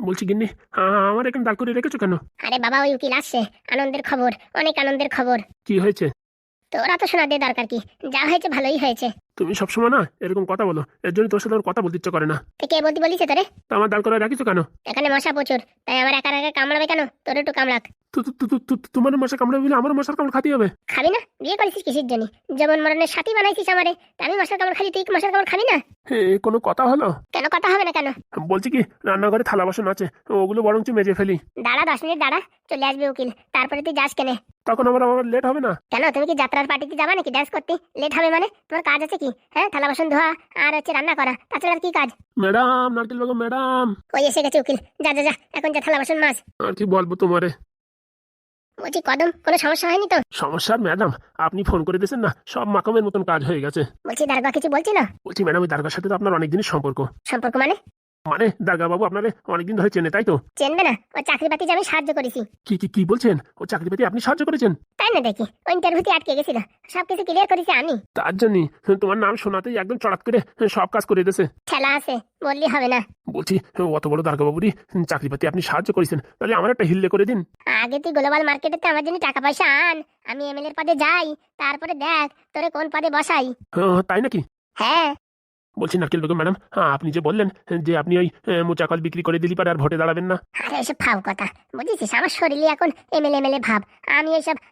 বলছি গিন্নি আমার এখানে দাঁড় করে রেখেছো কেন? আরে বাবা ওই উকিল আসছে। আনন্দের খবর অনেক আনন্দের খবর। কি হয়েছে? তোরা তো শোনা দিয়ে দরকার কি? যা হয়েছে ভালোই হয়েছে। তুমি সবসময় না এরকম কথা বলো। এর জন্য তোর সাথে আমার কথা বলতে ইচ্ছে করে না। তুই কে বলতে বলিস তোরে? তা আমার দাঁড় করে রাখিছো কেন? এখানে মশা প্রচুর তাই আমার একা একা কামড়াবে কেন? তোর একটু কামড়াক। তোমার মশা কামড়াবে বলে আমার মশার কামড় খাতে হবে? খাবি না? বিয়ে করেছিস কিসের জন্য? যেমন মরণের সাথী বানাইছিস আমারে আমি মশার কামড় খালি তুই কি মশার কামড় খাবি না? কোনো কথা হলো? কেন কথা হবে না কেন? বলছি কি রান্নাঘরে থালা বাসন আছে ওগুলো বরঞ্চ মেজে ফেলি। দাঁড়া দশ মিনিট দাঁড়া চলে আসবে উকিল তারপরে তুই যাস কেনে। তখন আমার আমার লেট হবে না? কেন তুমি কি যাত্রার পার্টিতে যাবা নাকি ডান্স করতে? লেট হবে মানে? তোমার কাজ আছে কি? হ্যাঁ থালা বাসন ধোয়া আর হচ্ছে রান্না করা। তাছাড়া আর কি কাজ? ম্যাডাম নারকেল বেগম ম্যাডাম। ওই এসে গেছে উকিল। যা যা যা এখন যা থালা বাসন মাছ। আর কি বলব তোমারে? বলছি কদম কোনো সমস্যা হয়নি তো? সমস্যা ম্যাডাম আপনি ফোন করে দিয়েছেন না সব মাকমের মতন কাজ হয়ে গেছে। বলছি দারগা কিছু বলছি না? বলছি ম্যাডাম ওই দারগার সাথে তো আপনার অনেক দিনের সম্পর্ক। সম্পর্ক মানে? মানে দারগা বাবু আপনারে অনেকদিন ধরে চেনে তাই তো? চেনবে না? ও চাকরি বাতিতে আমি সাহায্য করেছি। কি কি কি বলছেন? ও চাকরি পেতে আপনি সাহায্য করেছেন? তাই না দেখি? ওই ইন্টারভিউতে আটকে গেছিল। সবকিছু ক্লিয়ার করেছি আমি। তার জন্যই তোমার নাম শোনাতেই একদম চড়াত করে সব কাজ করে দিয়েছে। খেলা আছে বললি হবে না। বলছি অত বড় দারগা বাবুরই চাকরি পাতি আপনি সাহায্য করেছেন। তাহলে আমার একটা হিল্লে করে দিন। আগে তুই গ্লোবাল মার্কেটেতে আমার জন্য টাকা পয়সা আন। আমি এমএলএ এর পদে যাই। তারপরে দেখ তোরে কোন পদে বসাই। তাই নাকি? হ্যাঁ। বলছি নাকিল বেগম ম্যাডাম হ্যাঁ আপনি যে বললেন যে আপনি ওই মোচাকল বিক্রি করে দিলি পারে আর ভোটে দাঁড়াবেন না? আরে এসব ফাউ কথা। বুঝেছিস? আমার শরীরে এখন এমএলএ এমএলএ ভাব। আমি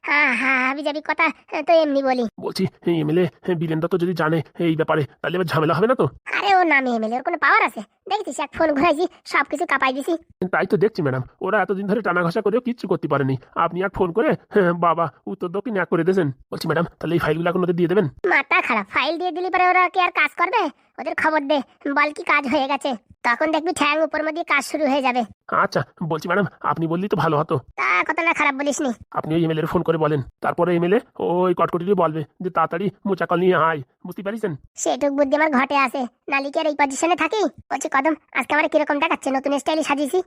হা হাবি যাবি কথা তো এমনি বলি। বলছি এমএলএ বীরেন্দ্র তো যদি জানে এই ব্যাপারে তাহলে এবার ঝামেলা হবে না তো? আরে ও নামে এমএলএ ওর কোনো পাওয়ার আছে? দেখছিস এক ফোন ঘুরাইছি সবকিছু কাপাই দিছি। তাই তো দেখছি ম্যাডাম। ওরা এতদিন ধরে টানা ঘষা করেও কিচ্ছু করতে পারেনি। আপনি এক ফোন করে হ্যাঁ, বাবা উত্তর দক্ষিণ এক করে দিয়েছেন। বলছি ম্যাডাম তাহলে এই ফাইলগুলো এখন ওদের দিয়ে দেবেন? মাথা খারাপ ফাইল দিয়ে দিলি পরে ওরা কি আর কাজ করবে? ওদের খবর দে বল কি কাজ হয়ে গেছে। তখন দেখবি ঠ্যাং উপর মধ্যে কাজ শুরু হয়ে যাবে। আচ্ছা বলছি ম্যাডাম আপনি বললেই তো ভালো হতো। তা কতটা খারাপ বলিস নি। আপনি ওই এমএলএ ফোন করে বলেন তারপরে এমএলএ ওই কটকটিকে বলবে যে তাড়াতাড়ি মোচাকল নিয়ে আয় বুঝতে পারিছেন? সেটুক বুদ্ধি আমার ঘটে আছে। নালি কি আর এই পজিশনে থাকি? বলছি কদম আজকে আমার কীরকম দেখাচ্ছে? নতুন স্টাইলে সাজিয়েছি?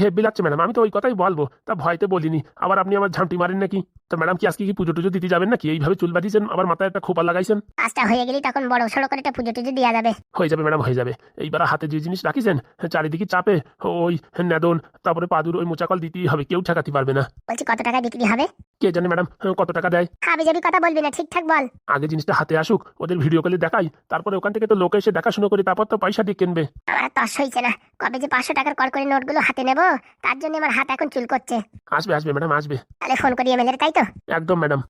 হেভি লাগছে ম্যাডাম আমি তো ওই কথাই বলব তা ভয়তে বলিনি। আবার আপনি আমার ঝামটি মারেন নাকি? তো ম্যাডাম কি আজকে কি পুজো টুজো দিতে যাবেন নাকি? এইভাবে চুল বাঁধিয়েছেন আবার মাথায় একটা খোপা লাগাইছেন? কাজটা হয়ে গেলি তখন বড় সড়ো করে একটা পুজো টুজো দেওয়া যাবে। হয়ে যাবে ম্যাডাম হয়ে যাবে। এইবার হাতে যে জিনিস রাখিছেন চারিদিকে চাপে ওই নেদন তারপরে পাদুর ওই মোচাকল দিতেই হবে কেউ ঠেকাতে পারবে না। বলছি কত টাকা বিক্রি হবে? কে জানে ম্যাডাম কত টাকা দেয়? হাবি যাবি কথা বলবি না ঠিকঠাক বল। আগে জিনিসটা হাতে আসুক ওদের ভিডিও কলে দেখাই তারপরে ওখান থেকে তো লোক এসে দেখাশুনো করে তারপর তো পয়সা দিয়ে কিনবে। আমার তস হয়েছে না কবে যে পাঁচশো টাকার কল করে নোটগুলো হাতে নেব তার জন্য আমার হাত এখন চুল করছে। আসবে আসবে ম্যাডাম আসবে। তাহলে ফোন করি এমএলএ তাই তো? একদম madam.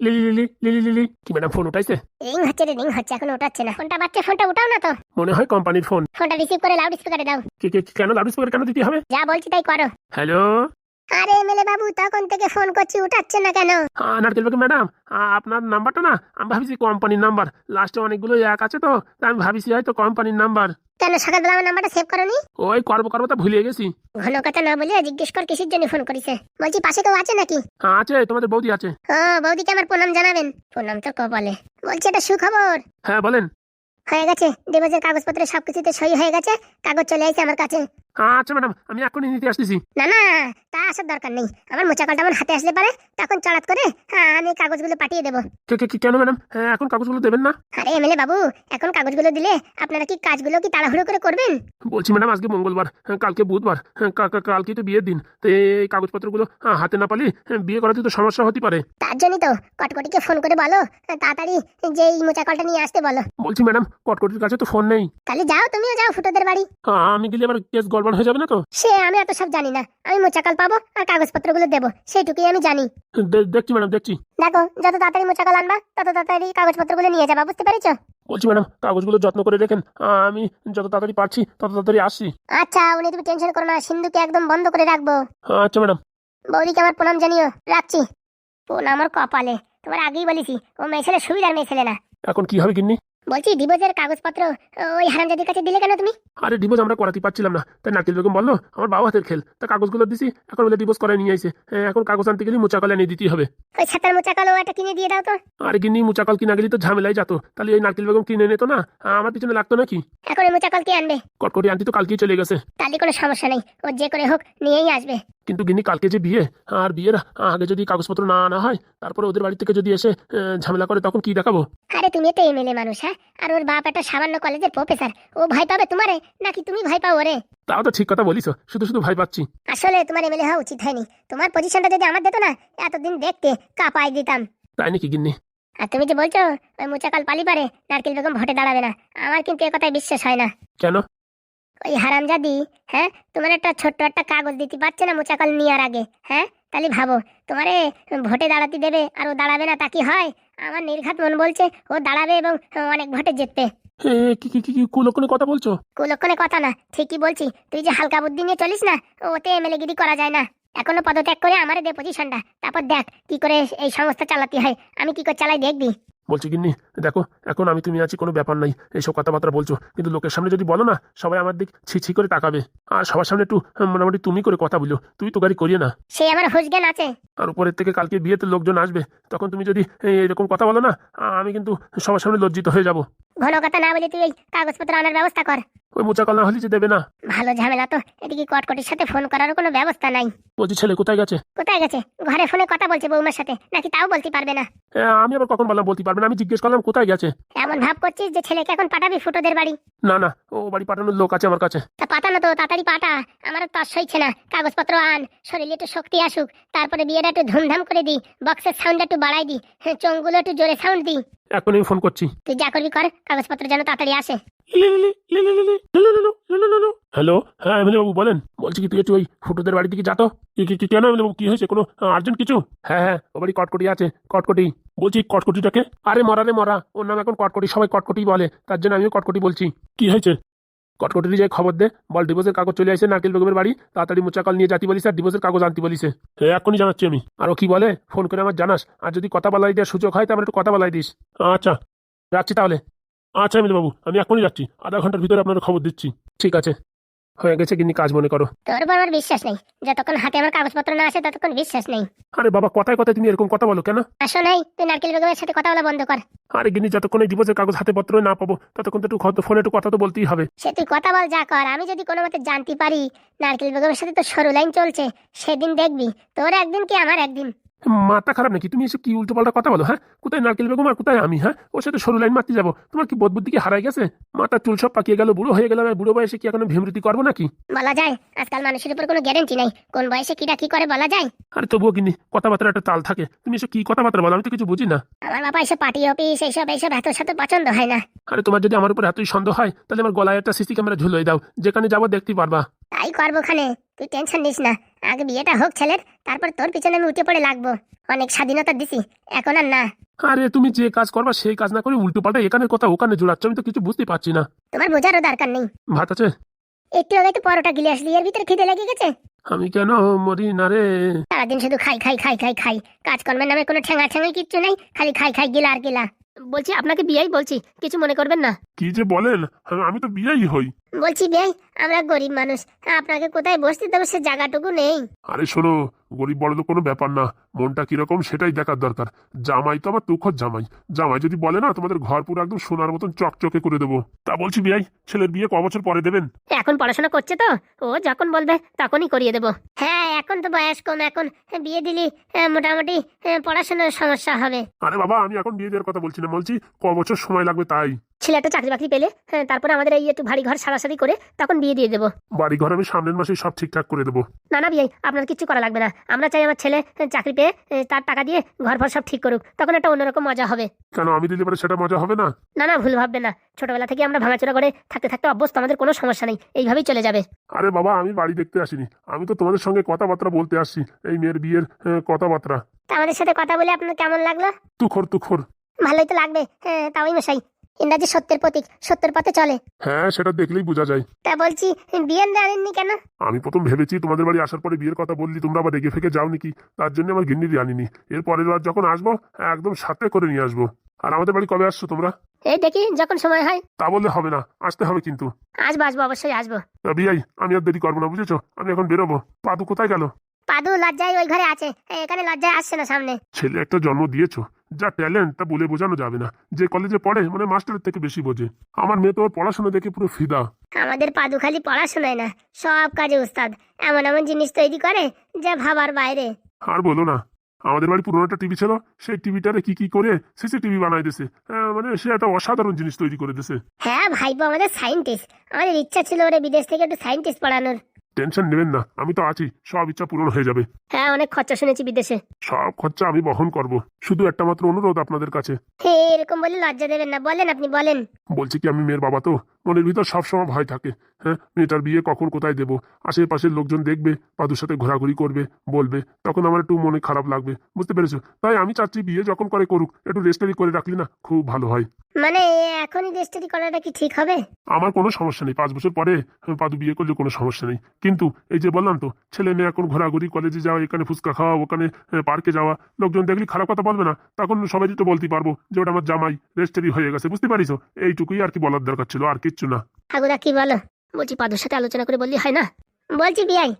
Lily Lily Lily Lily কি ম্যাডাম ফোন উঠাইছে? রিং হচ্ছে রে হচ্ছে এখন উঠাচ্ছে না। ফোনটা বাচ্চা ফোনটা উঠাও না তো। মনে হয় কোম্পানির ফোন। ফোনটা রিসিভ করে লাউড স্পিকারে দাও। কি কি কেন লাউড স্পিকার কেন দিতে হবে? যা বলছি তাই করো। হ্যালো? আরে এমএলএ বাবু তখন থেকে ফোন করছি উঠাচ্ছে না কেন? হ্যাঁ নারকেল বেগম ম্যাডাম আপনার নাম্বারটা না আমি ভাবিছি কোম্পানির নাম্বার লাস্টে অনেকগুলো এক আছে তো তাই আমি ভাবিছি হয়তো কোম্পানির নাম্বার কেন সকালবেলা আমার নাম্বারটা সেভ করনি? ওই করব করব তা ভুলে গেছি। ঘন কথা না বলে জিজ্ঞেস কর কিসের জন্য ফোন করিছে? বলছি পাশে কেউ আছে নাকি? হ্যাঁ আছে তোমাদের বৌদি আছে। ও বৌদিকে আমার প্রণাম জানাবেন। প্রণাম তো কপালে। বলছি এটা সুখবর? হ্যাঁ বলেন। হয়ে গেছে ডিভোর্সের কাগজপত্রে সবকিছুতে সই হয়ে গেছে কাগজ চলে আসছে আমার কাছে। আচ্ছা ম্যাডাম আমি এখনই নিতে আসতেছি। না না তা আসার দরকার নেই। আমার মোচাকলটা আমার হাতে আসলে পারে তখন চড়াত করে হ্যাঁ আমি কাগজগুলো পাঠিয়ে দেবো। কেন ম্যাডাম? হ্যাঁ এখন কাগজগুলো দেবেন না? আরে এমএলএ বাবু এখন কাগজগুলো দিলে আপনারা কি কাজগুলো কি তাড়াহুড়ো করে করবেন? বলছি ম্যাডাম আজকে মঙ্গলবার হ্যাঁ, কালকে বুধবার হ্যাঁ, কালকে তো বিয়ের দিন। তো এই কাগজপত্রগুলো হ্যাঁ, হাতে না পালি বিয়ে করাতে তো সমস্যা হতে পারে। তার জন্যই তো কটকটিকে ফোন করে বলো তাড়াতাড়ি যে এই মোচাকলটা নিয়ে আসতে বলো। বলছি ম্যাডাম কটকটির কাছে তো ফোন নেই। তাহলে যাও তুমিও যাও ফুটোদের বাড়ি। হ্যাঁ, আমি গেলে আবার কেস গড়বড় হয়ে যাবে না তো? সে আমি এত সব জানি না। আমি মোচাকাল পাবো আর কাগজপত্রগুলো দেবো সেইটুকুই আমি জানি। দে- দেখছি ম্যাডাম দেখছি। দেখো যত তাড়াতাড়ি মোচাকাল আনবা তত তাড়াতাড়ি কাগজপত্রগুলো নিয়ে যাবা বুঝতে পেরেছ? বলছি ম্যাডাম কাগজগুলো যত্ন করে রেখেন আহ, আমি যত তাড়াতাড়ি পারছি তত তাড়াতাড়ি আসছি। আচ্ছা উনি তুমি টেনশন করো না সিন্ধুকে একদম বন্ধ করে রাখব। আচ্ছা ম্যাডাম। বৌদিকে আমার প্রণাম জানিও রাখছি। প্রণাম আমার কপালে। তোমার আগেই বলেছি ও মেয়ে ছেলে সুবিধার মেয়ে ছেলে না। এখন কি হবে গিন্নি? বলছি ডিভোর্সের কাগজপত্র ওই হারামজাদির কাছে দিলে কেন তুমি? আরে ডিভোর্স আমরা করাতে পারছিলাম না। তাই নারকেল বেগম বলল আমার বাবা হাতের খেল। তা কাগজগুলো দিছি এখন বলে ডিভোর্স করাই নিয়ে আইছে। হ্যাঁ, এখন কাগজ আনতে গেলে মুচাকল এনে দিতেই হবে। ওই ছাতার মোচাকাল ও একটা কিনে দিয়ে দাও তো। আরে গিন্নি মুচাকল কিনা গেলে তো ঝামেলাই যেত। তাহলে এই নারকেল বেগম কিনে নিত না আমার পিছনে লাগতো নাকি? এখন ওই মোচাকাল কে আনবে? কটকটি আনতে তো কালকেই চলে গেছে। তাহলে কোনো সমস্যা নেই। ও যে করে হোক নিয়েই আসবে। কিন্তু গিনি কালকে যে বিয়ে আর বিয়ের আগে যদি কাগজপত্র না আনা হয় তারপরে ওদের বাড়ি থেকে যদি এসে ঝামেলা করে তখন কি দেখাবো? আরে তুমি তো এমএলএ মানুষ হ্যাঁ? আর ওর বাপ একটা সামান্য কলেজের প্রফেসর ও ভয় পাবে তোমারে নাকি তুমি ভয় পাও ওরে? তাও তো ঠিক কথা বলিস শুধু শুধু ভয় পাচ্ছি। আসলে তোমার এমএলএ হওয়া উচিত হয়নি। তোমার পজিশনটা যদি আমার দিত না এতদিন দেখতে কাপাই দিতাম। তাই নাকি গিন্নি? আর তুমি যে বলছো ওই মুচাকাল পালি পারে নারকেল বেগম ভোটে দাঁড়াবে না আমার কিন্তু এ কথায় বিশ্বাস হয় না। কেন? ওই হারামজাদি হ্যাঁ? তোমার একটা ছোট্ট একটা কাগজ দিতে পারছে না মুচাকাল নেওয়ার আগে হ্যাঁ? তাহলে ভাবো তোমারে ভোটে দাঁড়াতে দেবে আর ও দাঁড়াবে না তা কি হয়? আমার নির্ঘাত মন বলছে ও দাঁড়াবে এবং অনেক ভোটে জিতবে। কি কি কি কুলক্ষণে কথা বলছো? কুলক্ষণে কথা না ঠিকই বলছি। তুই যে হালকা বুদ্ধি নিয়ে চলিস না ওতে এমএলএ গিরি করা যায় না। এখনও পদত্যাগ করে আমারে দে পজিশনটা তারপর দেখ কি করে এই সংস্থা চালাতে হয়। আমি কি করে চালাই দেখবি? বলছি গিন্নি দেখো এখন আমি তুমি আছি কোনো ব্যাপার নাই। এইসব কথাবার্তা বলছো। কিন্তু লোকের সামনে যদি বলো না সবাই আমার দিক ছি ছি করে তাকাবে। আর সবার সামনে একটু মোটামুটি তুমি করে কথা বলো। তুই তো গাড়ি করিয়ে না। সে আমার হুশ জ্ঞান আছে। আর উপরের থেকে কালকে বিয়েতে লোকজন আসবে। তখন তুমি যদি এরকম কথা বলো না আমি কিন্তু সবার সামনে লজ্জিত হয়ে যাব। ঘন কথা না বলে তুই কাগজপত্র আনার ব্যবস্থা কর। ওই মোচাকল না হলে যে দেবে না। ভালো ঝামেলা তো। এদিকে কটকটির সাথে ফোন করার কোনো ব্যবস্থা নাই। বলছি ছেলে কোথায় গেছে? কোথায় গেছে? ঘরে ফোনে কথা বলছে বৌমার সাথে। নাকি তাও বলতে পারবে না? আমি আবার কখন বললাম বলতে পারবে না আমি জিজ্ঞেস করলাম কোথায় গেছে? এমন ভাব করছিস যে ছেলেকে এখন পাঠাবি ফুটোদের বাড়ি? না না ও বাড়ি পাঠানোর লোক আছে আমার কাছে। তা পাঠানো তো তাড়াতাড়ি পাঠা। আমার তর সইছে না। কাগজপত্র আন শরীরে একটু শক্তি আসুক। তারপরে বিয়েটা একটু ধুমধাম করে দি বক্সের সাউন্ড একটু বাড়াই দি হ্যাঁ, চোঙগুলো একটু জোরে সাউন্ড দি এখন আমি ফোন করছি। তুই যা করবি কর কাগজপত্র যেন তাড়াতাড়ি আসে। হ্যালো হ্যাঁ বাবু বলেন বলছি কি তুই একটু ওই ফুটোদের বাড়ি দিকে যাতো কি কেন বাবু কি হয়েছে কোনো আর্জেন্ট কিছু হ্যাঁ হ্যাঁ ও বাড়ি কটকটি আছে কটকটি বলছি কটকটিটাকে আরে মরা রে মরা ওর নাম এখন কটকটি সবাই কটকটি বলে তার জন্য আমিও কটকটি বলছি কি হয়েছে কটকটির যে খবর দে বল ডিভোর্সের কাগজ চলে আসে নারকেল বেগমের বাড়ি তাড়াতাড়ি মুচাকাল নিয়ে যাতি বলিস আর ডিভোর্সের কাগজ আনতে বলিস হ্যাঁ এখনই জানাচ্ছি আমি আর কি বলে ফোন করে আমার জানাস আর যদি কথা বলাই দেওয়ার সুযোগ হয় তাহলে একটু কথা বলাই দিস আচ্ছা রাখছি তাহলে আচ্ছা এমএলএ বাবু আমি এখনই যাচ্ছি। আধা ঘণ্টার ভিতরে আপনার খবর দিচ্ছি। ঠিক আছে। হয়ে গেছে কিন্তু কাজ মনে করো। তোর উপর আমার বিশ্বাস নেই। যতক্ষণ হাতে আমার কাগজপত্র না আসে ততক্ষণ বিশ্বাস নেই। আরে বাবা কথায় কথায় তুমি এরকম কথা বলো কেন? আসো নাই তুই নারকেল বেগমের সাথে কথা বলা বন্ধ কর। আরে গিনি যতক্ষণ এই ডিভোর্সের কাগজ হাতে পত্র না পাবো ততক্ষণ তো একটু কথা- ফোনে একটু কথা তো বলতেই হবে। সে তুই কথা বল যা কর। আমি যদি কোনো মতে জানতে পারি নারকেল বেগমের সাথে তো সরু লাইন চলছে সেদিন দেখবি। তোর একদিন কি আমার একদিন? মাথা খারাপ নাকি? তুমি এসব কি উল্টো পাল্টা কথা বলো হ্যাঁ? কোথায় নারকেল বেগম আর কোথায় আমি হ্যাঁ? ওর সাথে সরু লাইন মারতে যাব। তোমার কি বোধ বুদ্ধি কি হারাই গেছে? মাথা চুল সব পাকিয়ে গেল বুড়ো হয়ে গেল বুড়ো বয়সে কি এখন ভীমরতি করব নাকি? বলা যায় আজকাল মানুষের উপর কোনো গ্যারেন্টি নেই। কোন বয়সে কিটা কি করে বলা যায়? আরে তবুও কিনি কথাবার্তার একটা তাল থাকে। তুমি এসব কি কথাবার্তা বলো? আমি তো কিছু বুঝি না। আমার বাবা এসব পার্টি অফিস এইসব এইসব এত সাথে পছন্দ হয় না। আরে তোমার যদি আমার উপর এতই সন্দেহ হয় তাহলে আমার গলায় একটা সিসি ক্যামেরা ঝুলিয়ে দাও। যেখানে যাব দেখতে পারবা। তাই করব খানে তুই টেনশন নিস না। আগে বিয়েটা হোক ছেলের তারপর তোর পিছনে আমি উঠে পড়ে লাগবো। অনেক স্বাধীনতা দিছি এখন আর না। আরে তুমি যে কাজ করবা সেই কাজ না করে উল্টো পাল্টা এখানের কথা ওখানে জোড়াচ্ছ আমি তো কিছু বুঝতে পারছি না। তোমার বোঝারও দরকার নেই। ভাত আছে? একটু আগে তো পরোটা গিলে আসলি এর ভিতরে খিদে লেগে গেছে? আমি কেন মরি না রে? সারাদিন শুধু খাই খাই খাই খাই খাই। কাজ কাজকর্মের নামে কোনো ঠেঙা ঠেঙাই কিচ্ছু নেই খালি খাই খাই গিলা আর গিলা। বলছি আপনাকে বিয়েই বলছি কিছু মনে করবেন না? কি যে বলেন আমি তো বিয়েই হই। বলছি বিয়াই আমরা গরিব মানুষ। আপনাকে কোথায় বসতে দেবো? সে জায়গাটুকু নেই। আরে শোনো গরিব বড় তো কোনো ব্যাপার না। মনটা কীরকম সেটাই দেখার দরকার। জামাই তো আমার তুখর জামাই। জামাই যদি বলে না তোমাদের ঘর পুরো একদম সোনার মতন চকচকে করে দেবো। তা বলছি বিয়াই ছেলের বিয়ে ক বছর পরে দেবেন? এখন পড়াশোনা করছে তো? ও যখন বলবে তখনই করিয়ে দেবো। হ্যাঁ এখন তো বয়স কম। এখন বিয়ে দিলি মোটামুটি পড়াশোনার সমস্যা হবে। আরে বাবা আমি এখন বিয়ে দেওয়ার কথা বলছি না। বলছি ক বছর সময় লাগবে তাই? ছেলে একটা চাকরি বাকরি পেলে হ্যাঁ তারপরে আমাদের এই একটু ভারী ঘর সারাসারি করে তখন বিয়ে দিয়ে দেবো। বাড়ি ঘর আমি সামনের মাসে সব ঠিকঠাক করে দেবো। না না বিয়ে আপনার কিছু করা লাগবে না। আমরা চাই আমার ছেলে আহ, চাকরি পেয়ে আহ, তার টাকা দিয়ে ঘর ফর সব ঠিক করুক। তখন একটা অন্যরকম মজা হবে। কেন আমি দিলে পরে সেটা মজা হবে না? না না ভুল ভাববে না। ছোটবেলা থেকে আমরা ভাঙাচোরা করে থাকতে থাকতে অভ্যস্ত আমাদের কোনো সমস্যা নেই। এইভাবেই চলে যাবে। আরে বাবা আমি বাড়ি দেখতে আসিনি। আমি তো তোমাদের সঙ্গে কথাবার্তা বলতে আসছি এই মেয়ের বিয়ের আহ, কথাবার্তা। তা আমাদের সাথে কথা বলে আপনার কেমন লাগল? তুখর তুখর। ভালোই তো লাগবে হ্যাঁ তাওই মশাই। ইংরাজি সত্যের প্রতীক সত্যের পথে চলে। হ্যাঁ সেটা দেখলেই বোঝা যায়। তা বলছি বিয়ে আনেননি কেন? আমি প্রথম ভেবেছি তোমাদের বাড়ি আসার পরে বিয়ের কথা বললি তোমরা আবার রেগে ফেকে যাও নাকি? তার জন্য আমার গিন্নি আনিনি। এর পরের বার যখন আসব একদম সাথে করে নিয়ে আসব। আর আমাদের বাড়ি কবে আসছো তোমরা? এই দেখি যখন সময় হয়। তা বললে হবে না আসতে হবে কিন্তু। আসব আসব অবশ্যই আসব। বিয়াই আমি আর দেরি করব না বুঝেছ? আমি এখন বেরোবো। পাদু কোথায় গেল? পাদু লজ্জায় ওই ঘরে আছে এখানে লজ্জায় আসছে না সামনে। ছেলে একটা জন্ম দিয়েছ। যা ট্যালেন্ট তা বলে বোঝানো যাবে না। যে কলেজে পড়ে মানে মাস্টারের থেকে বেশি বোঝে। আমার মেয়ে তো ওর পড়াশোনা দেখে পুরো ফিদা। আমাদের পাদু খালি পড়াশোনায় না সব কাজে উস্তাদ এমন এমন জিনিস তৈরি করে যা ভাবার বাইরে। আর বলো না আমাদের বাড়ি পুরোনো একটা টিভি ছিল সেই টিভিটারে কি কি করে সিসিটিভি বানাই দিছে। হ্যাঁ, মানে সে একটা অসাধারণ জিনিস তৈরি করে দিছে। হ্যাঁ ভাইপো আমাদের সাইন্টিস্ট আমাদের ইচ্ছা ছিল ওরে বিদেশ থেকে একটু সাইন্টিস্ট পড়ানোর। টেনশন নেবেন না আমি তো আছি সব ইচ্ছা পূরণ হয়ে যাবে। হ্যাঁ অনেক খরচা শুনেছি বিদেশে। সব খরচা আমি বহন করব শুধু একটা মাত্র অনুরোধ আপনাদের কাছে। হে এরকম বলে লজ্জা দেবেন না বলেন আপনি বলেন। বলছি কি আমি মেয়ের বাবা তো মনের ভিতর সবসময় ভয় থাকে। হ্যাঁ মেয়েটার বিয়ে কখন কোথায় দেবো? আশেপাশের লোকজন দেখবে পাদুর সাথে ঘোরাঘুরি করবে বলবে তখন আমার একটু মনে খারাপ লাগবে বুঝতে পেরেছ? তাই আমি চাচ্ছি বিয়ে যখন করে করুক একটু রেস্টারি করে রাখলি না খুব ভালো হয়। মানে এখনই রেজিস্ট্রি করাটা কি ঠিক হবে? আমার কোনো সমস্যা নেই পাঁচ বছর পরে পাদু বিয়ে করলে কোনো সমস্যা নেই। কিন্তু এই যে বললাম তো ছেলে মেয়ে এখন ঘোরাঘুরি কলেজে যাওয়া এখানে ফুচকা খাওয়া ওখানে পার্কে যাওয়া লোকজন দেখলি খারাপ কথা বলবে না? তখন সবাই তো বলতে পারব যে ওটা আমার জামাই রেস্টেরি হয়ে গেছে বুঝতে পারিস? এইটুকুই আর কি বলার দরকার ছিল আর কিচ্ছু না। ঠাকুরা কি বলো? বলছি পাদুর সাথে আলোচনা করে বললি হয় না? বলছি বিয়াই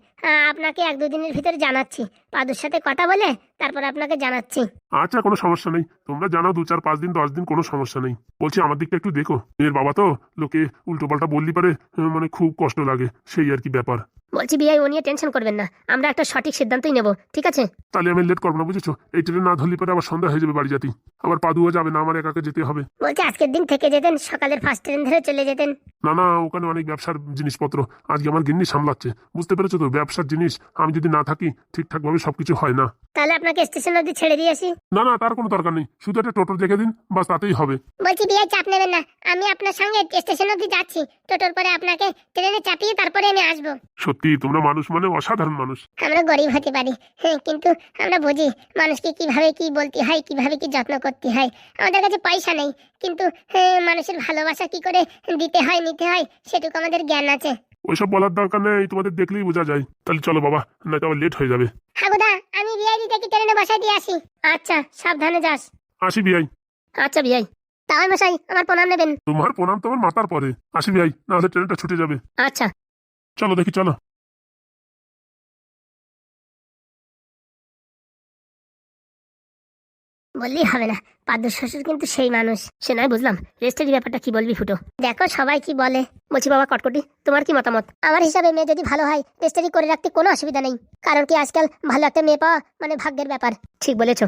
আপনাকে এক দুদিনের ভিতরে জানাচ্ছি। পাদুর সাথে কথা বলে তারপর আপনাকে জানাচ্ছি। আচ্ছা কোনো সমস্যা নেই। তোমরা জানাও দু চার পাঁচ দিন দশ দিন কোনো সমস্যা নেই। বলছি আমার দিকটা একটু দেখো। মেয়ের বাবা তো লোকে উল্টো পাল্টা বললি পারে মানে খুব কষ্ট লাগে। সেই আর কি ব্যাপার। বলছি বিয়াই ও নিয়ে টেনশন করবেন না। আমরা একটা সঠিক সিদ্ধান্তই নেব ঠিক আছে? তাহলে আমি লেট করব না বুঝেছ? এই ট্রেনে না ধরলি পরে আবার সন্ধ্যা হয়ে যাবে বাড়ি জাতি আবার পাদুও যাবে না আমার একাকে যেতে হবে। বলছি আজকের দিন থেকে যেতেন সকালের ফার্স্ট ট্রেন ধরে চলে যেতেন। না না ওখানে অনেক ব্যবসার জিনিসপত্র। আজকে আমার গিন্নি সামলাচ্ছে। বুঝতে পেরেছ তো ব্যবসার জিনিস আমি যদি না থাকি ঠিকঠাক ভাবে সবকিছু হয় না। তাহলে আপনাকে স্টেশন অবধি ছেড়ে দিয়ে আসি। না না তার কোনো দরকার নেই। শুধু একটা টোটো দেখে দিন বাস তাতেই হবে। বলছি বিয়ে চাপ নেবেন না। আমি আপনার সঙ্গে স্টেশন অবধি যাচ্ছি। টোটোর পরে আপনাকে ট্রেনে চাপিয়ে তারপরে আমি আসব। সত্যি তোমরা মানুষ মানে অসাধারণ মানুষ। আমরা গরিব হতে পারি হ্যাঁ কিন্তু আমরা বুঝি মানুষকে কীভাবে কি বলতে হয় কীভাবে কি যত্ন করতে হয়। আমাদের কাছে পয়সা নেই কিন্তু হ্যাঁ, মানুষের ভালোবাসা কি করে দিতে হয় নিতে হয় সেটুকু আমাদের জ্ঞান আছে। ওইসব বলার দরকার নেই তোমাদের দেখলেই বোঝা যায়। তাহলে চলো বাবা নয়তো আবার লেট হয়ে যাবে। হাগুদা আমি বিআইডি থেকে ট্রেনে বসাই দিয়ে আসি। আচ্ছা সাবধানে যাস। আসি বিআই আচ্ছা বিআই তাই মশাই আমার প্রণাম নেবেন। তোমার প্রণাম তোমার মাথার পরে। আসি বিআই নাহলে ট্রেনটা ছুটে যাবে। আচ্ছা। চলো দেখি চলো। বললেই হবে না। পাদ্য শ্বশুর কিন্তু সেই মানুষ। সে নয় বুঝলাম। রেস্টের ব্যাপারটা কি বলবি ফুটো? দেখো সবাই কি বলে। বলছি বাবা কটকটি। তোমার কি মতামত? আমার হিসাবে মেয়ে যদি ভালো হয় রেস্টারি করে রাখতে কোনো অসুবিধা নেই। কারণ কি আজকাল ভালো একটা মেয়ে পাওয়া মানে ভাগ্যের ব্যাপার। ঠিক বলেছ।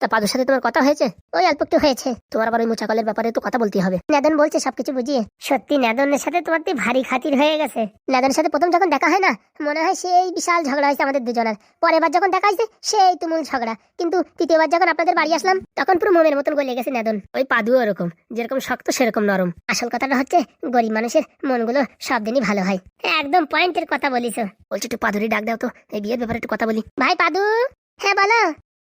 তা পাদুর সাথে তোমার কথা হয়েছে? ওই অল্প একটু হয়েছে। তোমার আবার ওই মোচাকলের ব্যাপারে তো কথা বলতে হবে। নেদন বলছে সবকিছু বুঝিয়ে। সত্যি, নেদনের সাথে তোমার তো ভারী খাতির হয়ে গেছে। নেদনের সাথে প্রথম যখন দেখা হয় না, মনে হয় সেই বিশাল ঝগড়া হয়েছে আমাদের দুজনের। পরের বার যখন দেখা হয়েছে, সেই তুমুল ঝগড়া। কিন্তু তৃতীয়বার যখন আপনাদের বাড়ি আসলাম, তখন পুরো মোমের মতন গলে গেছে নেদন। ওই পাদু ওরকম। যেরকম শক্ত, সেরকম নরম। আসল কথাটা হচ্ছে, গরিব মানুষের মনগুলো সব দিনই ভালো হয়। একদম পয়েন্টের কথা বলিস। বলছি, একটু পাদুরি ডাক দাও তো। এই বিয়ের ব্যাপারে একটু কথা বলি। ভাই পাদু! হ্যাঁ বলো।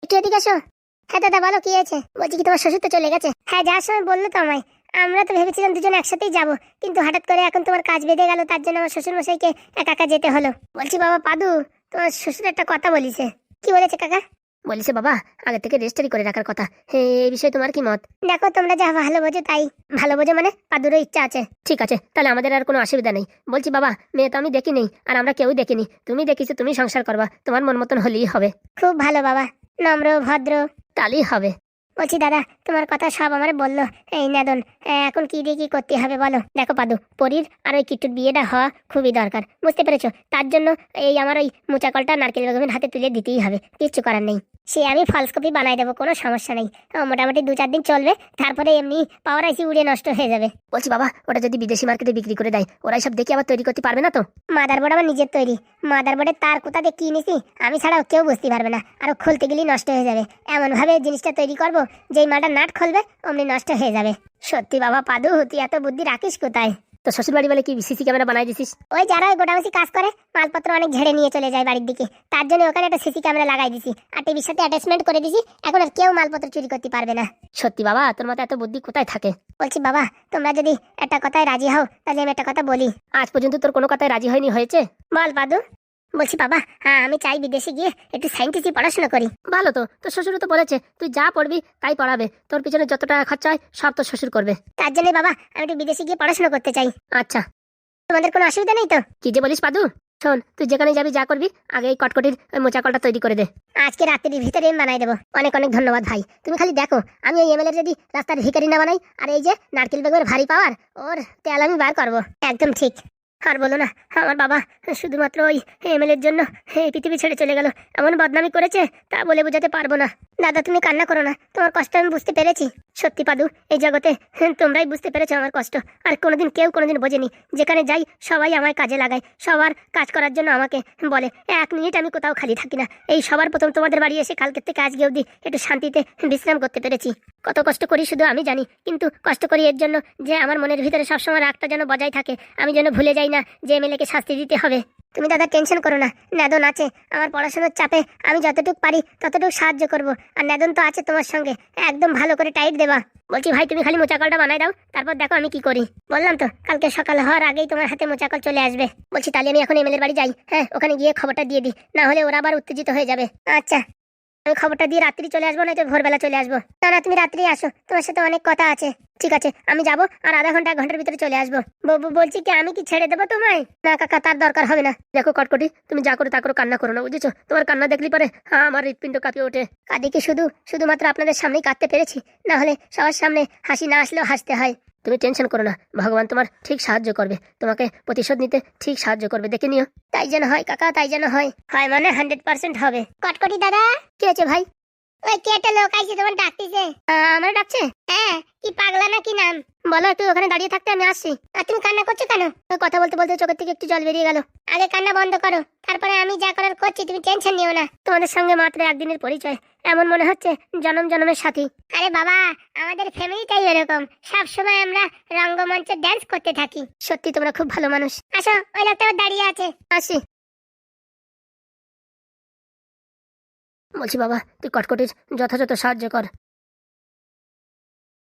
একটু এদিকে আসো হ্যাঁ দাদা, বলো, কি আছে বলছি কি তোমার শ্বশুর তো চলে গেছে? হ্যাঁ যাওয়ার সময় বলল তো আমায়। আমরা তো ভেবেছিলাম দুজন একসাথেই যাব, কিন্তু হঠাৎ করে এখন তোমার কাজ বেঁধে গেল, তার জন্য আমার শ্বশুর মশাইকে একা একা যেতে হলো। বলছি, বাবা, পাদু, তোমার শ্বশুর একটা কথা বলিছে। কি বলেছে, কাকা? বলিছে, বাবা, আগে থেকে রেজিস্টারি করে রাখার কথা। হে, এই বিষয়ে তোমার কি মত? দেখো, তোমরা যা ভালো বোঝো তাই। ভালো বোঝো মানে পাদুরও ইচ্ছা আছে। ঠিক আছে, তাহলে আমাদের আর কোনো অসুবিধা নেই। বলছি, বাবা, মেয়ে তো আমি দেখিনি, আর আমরা কেউ দেখিনি। তুমি দেখিছো, তুমি সংসার করবা, তোমার মন মতন হলেই হবে। খুব ভালো, বাবা। নম্র, ভদ্র তালি হবে। বলছি, দাদা, তোমার কথা সব আমার বলল। এই নাদন এখন কি দিয়ে কি করতে হবে বলো? দেখো পাদু, পরীর আর ওই কিট্টুর বিয়েটা হওয়া খুবই দরকার। বুঝতে পেরেছ? তার জন্য এই আমার ওই মুচাকলটা নারকেল বেগমের হাতে তুলে দিতেই হবে। কিচ্ছু করার নেই। সে আমি ফলস কপি বানাই দেবো কোনো সমস্যা নেই। মোটামুটি দু চার দিন চলবে তারপরে এমনি পাওয়ার আইসি উড়ে নষ্ট হয়ে যাবে। বলছি বাবা ওটা যদি বিদেশি মার্কেটে বিক্রি করে দেয় ওরাই সব দেখে আবার তৈরি করতে পারবে না তো? মাদার বোর্ড আমার নিজের তৈরি। মাদার বোর্ডের তার কোথা দিয়ে কি নিছি আমি ছাড়াও কেউ বুঝতে পারবে না। আর খুলতে গেলেই নষ্ট হয়ে যাবে। এমনভাবে জিনিসটা তৈরি করব যেই মালটা নাট খুলবে অমনি নষ্ট হয়ে যাবে। সত্যি বাবা পাদু তুই এত বুদ্ধি রাখিস কোথায়? তো শ্বশুর বাড়ি বলে কি সিসি ক্যামেরা বানাই দিছিস? ওই যারা ওই গোটামাসি কাজ করে মালপত্র অনেক ঝেড়ে নিয়ে চলে যায় বাড়ির দিকে। তার জন্য ওখানে একটা সিসি ক্যামেরা লাগাই দিছি। আর টিভির সাথে অ্যাটাচমেন্ট করে দিছি। এখন আর কেউ মালপত্র চুরি করতে পারবে না। সত্যি বাবা তোর মতো এত বুদ্ধি কোথায় থাকে? বলছি বাবা তোমরা যদি একটা কথায় রাজি হও তাহলে আমি একটা কথা বলি। আজ পর্যন্ত তোর কোনো কথায় রাজি হয়নি হয়েছে? বল পাদু বলছি বাবা হ্যাঁ আমি চাই বিদেশে গিয়ে একটু সাইন্টিস্টই পড়াশোনা করি। ভালো তো তোর শ্বশুর তো বলেছে তুই যা পড়বি তাই পড়াবে। তোর পিছনে যত টাকা খরচা হয় সব তোর শ্বশুর করবে। তার জন্য বাবা আমি একটু বিদেশে গিয়ে পড়াশোনা করতে চাই। আচ্ছা। তোমাদের কোনো অসুবিধা নেই তো? কি যে বলিস পাদু? শোন তুই যেখানে যাবি যা করবি আগে এই কটকটির ওই মোচাকলটা তৈরি করে দে। আজকে রাত্রির ভিতরে বানাই দেবো। অনেক অনেক ধন্যবাদ ভাই। তুমি খালি দেখো আমি ওই এমএলএ যদি রাস্তার ভিখারি না বানাই আর এই যে নারকেল বেগমের ভারী পাওয়ার ওর তেল আমি বার করব। একদম ঠিক। আর বলো না, আমার বাবা শুধুমাত্র ওই এমএলের জন্য এই পৃথিবী ছেড়ে চলে গেল, এমন বদনামি করেছে, তা বলে বোঝাতে পারব না। দাদা, তুমি কান্না করো না, তোমার কষ্ট আমি বুঝতে পেরেছি। সত্যি পাদু এই জগতে হ্যাঁ, তোমরাই বুঝতে পেরেছ আমার কষ্ট। আর কোনোদিন কেউ কোনোদিন বোঝেনি যেখানে যাই সবাই আমায় কাজে লাগায় সবার কাজ করার জন্য আমাকে বলে এক মিনিট আমি কোথাও খালি থাকি না। এই সবার প্রথম তোমাদের বাড়ি এসে কালকের থেকে আজকে অবধি একটু শান্তিতে বিশ্রাম করতে পেরেছি। কত কষ্ট করি শুধু আমি জানি কিন্তু কষ্ট করি এর জন্য যে আমার মনের ভিতরে সবসময় রাগটা যেন বজায় থাকে আমি যেন ভুলে যাই না যে এমএলএকে শাস্তি দিতে হবে। তুমি দাদা টেনশন করো না। ন্যাদন আছে। আমার পড়াশোনার চাপে আমি যতটুকু পারি ততটুকু সাহায্য করব। আর ন্যাদন তো আছে তোমার সঙ্গে। একদম ভালো করে টাইট দেবা। বলছি, ভাই, তুমি খালি মোচাকলটা বানাই দাও। তারপর দেখো আমি কি করি। বললাম তো, কালকে সকাল হওয়ার আগেই তোমার হাতে মোচাকল চলে আসবে। বলছি, তাহলে আমি এখন এমএলএর বাড়ি যাই। হ্যাঁ ওখানে গিয়ে খবরটা দিয়ে দিই। না হলে ওরা আবার উত্তেজিত হয়ে যাবে। আচ্ছা। আমি খবরটা দিয়ে রাত্রি চলে আসব না ভোরবেলা চলে আসব। না না তুমি রাত্রি আসো, তোমার সাথে অনেক কথা আছে। ঠিক আছে, আমি যাব আর আধা ঘণ্টা ঘণ্টার ভিতরে চলে আসব। বলছি কি, আমি কি ছেড়ে দেবো তোমায়? না কাকা, তার দরকার হবে না। দেখো কটকটি, তুমি যা করো তা করো, কান্না করো না, বুঝেছ? তোমার কান্না দেখলি পরে হ্যাঁ আমার হৃৎপিণ্ড কাঁপিয়ে ওঠে। কাঁদি কি শুধু? শুধুমাত্র আপনাদের সামনেই কাঁদতে পেরেছি। না হলে সবার সামনে হাসি না আসলেও হাসতে হয়। তুমি টেনশন করো না ভগবান তোমার ঠিক সাহায্য করবে তোমাকে প্রতিশোধ নিতে ঠিক সাহায্য করবে দেখে নিও। তাই যেন হয় কাকা তাই যেন হয়। হয় মানে হান্ড্রেড পার্সেন্ট হবে। কটকটি দাদা। কি আছে ভাই? ওই কে একটা লোক আইছে তোমার ডাকতেছে। আমার ডাকছে? হ্যাঁ কি পাগলা না কি নাম? বলো তুই ওখানে দাঁড়িয়ে থাকতে আমি আসছি। আর তুমি কান্না করছ কেন? ওই কথা বলতে বলতে চোখের থেকে একটু জল বেরিয়ে গেল। আগে কান্না বন্ধ করো তারপরে আমি যা করার করছি তুমি টেনশন নিও না। তোমাদের সঙ্গে মাত্র একদিনের পরিচয় এমন মনে হচ্ছে জনম জনমের সাথী। আরে বাবা আমাদের ফ্যামিলিটাই এরকম সব সময় আমরা রঙ্গমঞ্চে ড্যান্স করতে থাকি। সত্যি তোমরা খুব ভালো মানুষ। আসো ওই লোকটা দাঁড়িয়ে আছে। আসি। বলছি, বাবা, তুই কটকটির যথাযথ সাহায্য কর।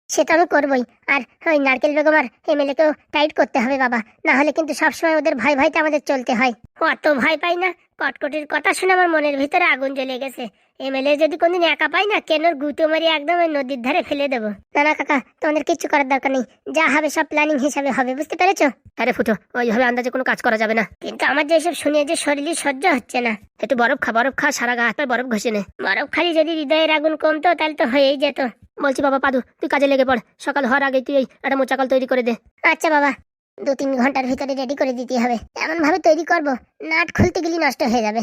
সে তো আমি করবই। আর ওই নারকেল বেগম আর এমএলএ কেও টাইট করতে হবে, বাবা। না হলে কিন্তু সবসময় ওদের ভাই ভাইতে আমাদের চলতে হয়। অত ভয় পাই না? কটকটির কথা শুনে আমার মনের ভিতরে আগুন জ্বলে গেছে। এমএলএ যদি কোনদিন একা পাই না কেন গুঁতো মারি একদম নদীর ধারে ফেলে দেবো? না না কাকা তোমাদের কিচ্ছু করার দরকার নেই। যা হবে সব প্ল্যানিং হিসাবে হবে বুঝতে পেরেছ? আরে ফুটো ওইভাবে আন্দাজে কোনো কাজ করা যাবে না। কিন্তু আমার যে এসব শুনে যে শরীরই সহ্য হচ্ছে না। একটু বরফ খা বরফ খা সারা গা হাত বরফ ঘষে নে। বরফ খালি যদি হৃদয়ের আগুন কমতো তাহলে তো হয়েই যেত। বলছি বাবা পাদু তুই কাজে লেগে পড়। সকাল হওয়ার আগে তুই এই একটা মোচাকল তৈরি করে দে। আচ্ছা বাবা। দু তিন ঘণ্টার ভিতরে রেডি করে দিতে হবে। এমন ভাবে তৈরি করব, নাট খুলতে গেলে নষ্ট হয়ে যাবে।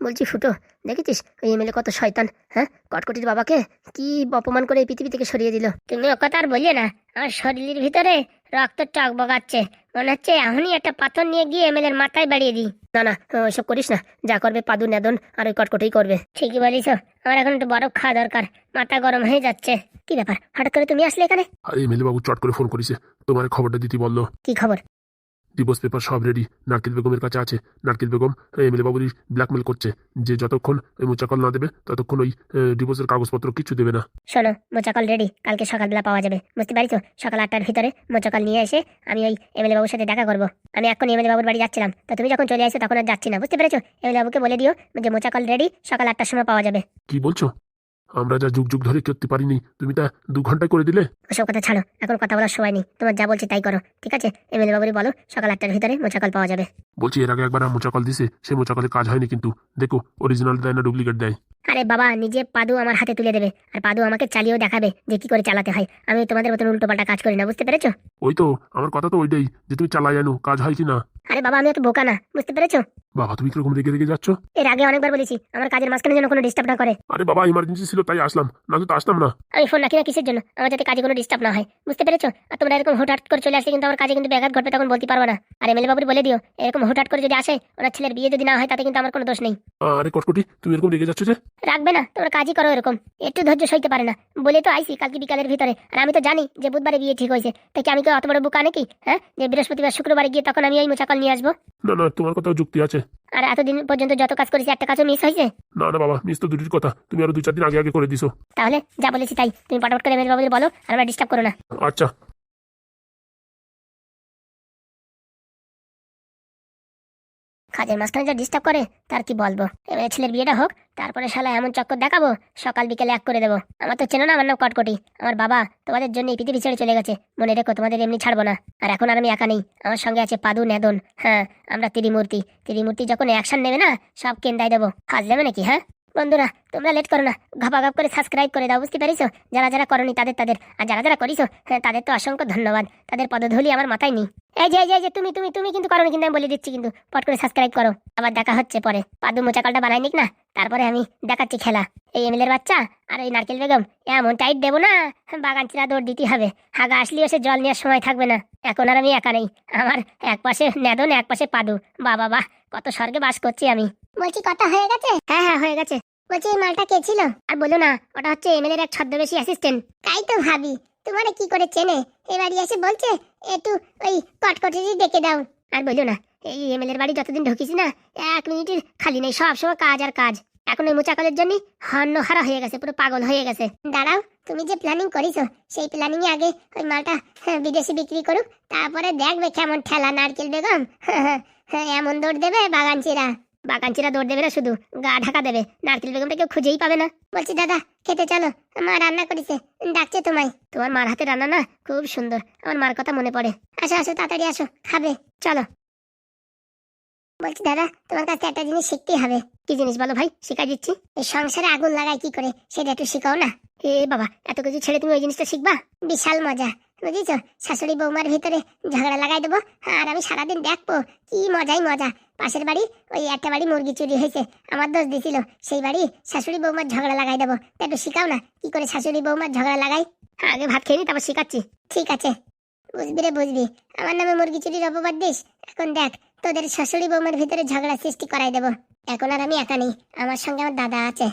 বলছি ফুটো দেখেছিস ওই এমএলএ কত শয়তান হ্যাঁ? কটকটির বাবাকে কি অপমান করে এই পৃথিবী থেকে সরিয়ে দিল। তুমি ও কথা আর বলিয়ে না আমার শরীরের ভিতরে রক্ত টক বগাচ্ছে। মনে হচ্ছে এখনই একটা পাথর নিয়ে গিয়ে এমএলএর মাথায় বাড়িয়ে দিই। না না ওইসব করিস না যা করবে পাদু নেদন আর ওই কটকটেই করবে। ঠিকই বলিস আমার এখন একটু বরফ খাওয়া দরকার মাথা গরম হয়ে যাচ্ছে। কি ব্যাপার হঠাৎ করে তুমি আসলে এখানে? আরে এমএলএ বাবু চট করে ফোন করেছে তোমার খবরটা দিতে বলল। কি খবর? ডিভোর্স পেপার সব রেডি নারকেল বেগমের কাছে আছে। নারকেল বেগম এমএলএ বাবুরই ব্ল্যাকমেল করছে যে যতক্ষণ ওই মোচাকল না দেবে ততক্ষণ ওই ডিভোর্সের কাগজপত্র কিছু দেবে না। শোনো মোচাকল রেডি কালকে সকালবেলা পাওয়া যাবে। বুঝতে পারিছো সকাল আটটার ভিতরে মোচাকল নিয়ে এসে আমি ওই এমএলএ বাবুর সাথে দেখা করব। আমি এখন এমএলএ বাবুর বাড়ি যাচ্ছিলাম। তো তুমি যখন চলে আসো তখন আর যাচ্ছি না। বুঝতে পেরেছ? এমএলএ বাবুকে বলে দিও যে মোচাকল রেডি সকাল আটটার সময় পাওয়া যাবে। কি বলছো? আমরা যা যুগ যুগ ধরে করতে পারিনি তুমি তা দু ঘন্টায় করে দিলে? ওসব কথা ছাড়ো এখন কথা বলার সময় নেই। তোমার যা বলছি তাই করো ঠিক আছে? এমএলএ বাবুরি বলো সকাল আটটার ভিতরে মোচাকল পাওয়া যাবে। বলছি এর আগে একবার মোচাকল দিছে সে মোচাকলে কাজ হয়নি কিন্তু। দেখো অরিজিনাল দেয় না ডুপ্লিকেট দেয়। আরে বাবা নিজে পাদু আমার হাতে তুলে দেবে আর পাদু আমাকে চালিয়েও দেখাবে যে কি করে চালাতে হয়। আমি তোমাদের মতন উল্টো পাল্টা কাজ করি না বুঝতে পেরেছ? ওই তো আমার কথা তো ওইটাই যে তুমি চালাই জানো কাজ হয় কি না আরে বাবা আমি এত বোকা না বুঝতে পেরেছ? বাবা তুমি কীরকম রেগে রেগে যাচ্ছ? এর আগে অনেকবার বলেছি আমার কাজের মাঝখানে যেন কোনো ডিস্টার্ব না করে। আরে বাবা ইমার্জেন্সি ছিল তাই আসলাম না তো আসতাম না। আমি ফোন রাখি না কিসের জন্য? আমার যাতে কাজে কোনো ডিস্টার্ব না হয়। বুঝতে পেরেছ? আর তোমরা এরকম হুটহাট করে চলে আসলে কিন্তু আমার কাজে কিন্তু ব্যাঘাত ঘটবে তখন বলতে পারব না। আর এমএলএ বাবুর বলে দিও এরকম হুটহাট করে যদি আসে ওনার ছেলের বিয়ে যদি না হয় তাতে কিন্তু আমার কোনো দোষ নেই। আরে কটকটি তুমি এরকম রেগে যাচ্ছ যে? রাখবে না তোমরা কাজই করো এরকম। একটু ধৈর্য সইতে পারে না। বলে তো আইসি কালকে বিকালের ভিতরে। আর আমি তো জানি যে বুধবারে বিয়ে ঠিক হয়েছে। তাই কি আমি তো অত বড় বুকা নাকি? হ্যাঁ? যে বৃহস্পতিবার শুক্রবারে গিয়ে তখন আমি ওই মোচাকল নিয়ে আসব? না না তোমার কথাও যুক্তি আছে। আর এতদিন পর্যন্ত যত কাজ করেছি একটা কাজও মিস হয়েছে? না না বাবা মিস তো দুটির কথা। তুমি আরও দু চার দিন আগে আগে করে দিছো। তাহলে যা বলেছি তাই। তুমি পটাপট করে এমএলএ বাবুদের বলো আর আমরা ডিস্টার্ব করো না। আচ্ছা। কাজের মাঝখানে যা ডিস্টার্ব করে তার কি বলব? এবারে ছেলের বিয়েটা হোক তারপরে শালা এমন চক্কর দেখাবো সকাল বিকেলে এক করে দেবো। আমার তো চেনো না আমার নাম কটকটি। আমার বাবা তোমাদের জন্য এই পৃথিবী ছেড়ে চলে গেছে। মনে রেখো তোমাদের এমনি ছাড়বো না। আর এখন আর আমি একা নেই। আমার সঙ্গে আছে পাদু নেদন। হ্যাঁ আমরা ত্রিমূর্তি। ত্রিমূর্তি যখন অ্যাকশন নেবে না সব কেন্দায় দেবো। কাজ দেবে নাকি হ্যাঁ? বন্ধুরা তোমরা লেট করো না ঘাপাঘাপ করে সাবস্ক্রাইব করে দাও বুঝতে পারিছো? যারা যারা করনি তাদের তাদের। আর যারা যারা করিছো হ্যাঁ তাদের তো অসংখ্য ধন্যবাদ। তাদের পদধূলি আমার মাথায় নেই। এই যে এই যে, তুমি তুমি তুমি কিন্তু করো কিন্তু আমি বলে দিচ্ছি কিন্তু। পট করে সাবস্ক্রাইব করো। আবার দেখা হচ্ছে পরে। পাদু মোচাকালটা বানাই নিক না? তারপরে আমি দেখাচ্ছি খেলা। এই এমএলের বাচ্চা আর এই নারকেল বেগম এমন টাইট দেবো না? বাগান চিরা দৌড় দিতে হবে। হাগা আসলেও সে জল নেওয়ার সময় থাকবে না। এখন আর আমি একা নেই। আমার এক পাশে নেদন এক পাশে পাদু। বাবা বাহ কত স্বর্গে বাস করছি আমি। বলছি কথা হয়ে গেছে? হ্যাঁ হ্যাঁ হয়ে গেছে। বলছি এই মালটা কে ছিল? আর বলো না ওটা হচ্ছে এমএলএর এক ছদ্মবেশী অ্যাসিস্ট্যান্ট তাই তো ভাবি তোমারে কি করে চেনে? এবারই এসে বলছে একটু ওই কটকটি ডেকে দাও। আর বলো না এই এমএলএর বাড়ি যতদিন ঢুকিছি না এক মিনিটের খালি নেই সব সময় কাজ আর কাজ। এখন ওই মোচাকলের জন্য হন্যহারা হয়ে গেছে পুরো পাগল হয়ে গেছে। দাঁড়াও তুমি যে প্ল্যানিং করিছো সেই প্ল্যানিং এ আগে ওই মালটা হ্যাঁ, বিদেশে বিক্রি করুক তারপরে দেখবে কেমন ঠেলা নারকেল বেগম। হ্যাঁ, এমন দৌড় দেবে বাগানচিরা। বাগানচিরা দৌড় দেবে না শুধু, গা ঢাকা দেবে। নারকেল বেগমটা কেউ খুঁজেই পাবে না। বলছি, দাদা, খেতে চলো। মা রান্না করেছে। ডাকছে তোমায়। তোমার মার হাতে রান্না না খুব সুন্দর। আমার মার কথা মনে পড়ে। আসো আসো, তাড়াতাড়ি আসো। খাবে। চলো। বলছি, দাদা, তোমার কাছে একটা জিনিস শিখতেই হবে। কি জিনিস বলো ভাই? শিখাই দিচ্ছি। এই সংসারে আগুন লাগায় কি করে? সেটা একটু শিখাও না? এ, বাবা, এত কিছু ছেড়ে তুমি ওই জিনিসটা শিখবা? বিশাল মজা। বুঝেছ? শাশুড়ি বৌমার ভিতরে ঝগড়া লাগাই দেবো, আর আমি সারাদিন দেখব কি মজাই মজা। পাশের বাড়ি ওই একটা বাড়ি মুরগি চুরি হয়েছে, আমার দোষ দিছিল, সেই বাড়ি শাশুড়ি বৌমার ঝগড়া লাগাই দেবো। একটু শিখাও না, কি করে শাশুড়ি বৌমার ঝগড়া লাগাই? আগে ভাত খেয়ে নি, তারপর শিখাচ্ছি। ঠিক আছে। বুঝবি রে বুঝবি। আমার নামে মুরগি চুরির অপবাদ দিস? এখন দেখ, তোদের শাশুড়ি বৌমার ভিতরে ঝগড়া সৃষ্টি করাই দেবো। এখন আর আমি একা নেই, আমার সঙ্গে আমার দাদা আছে।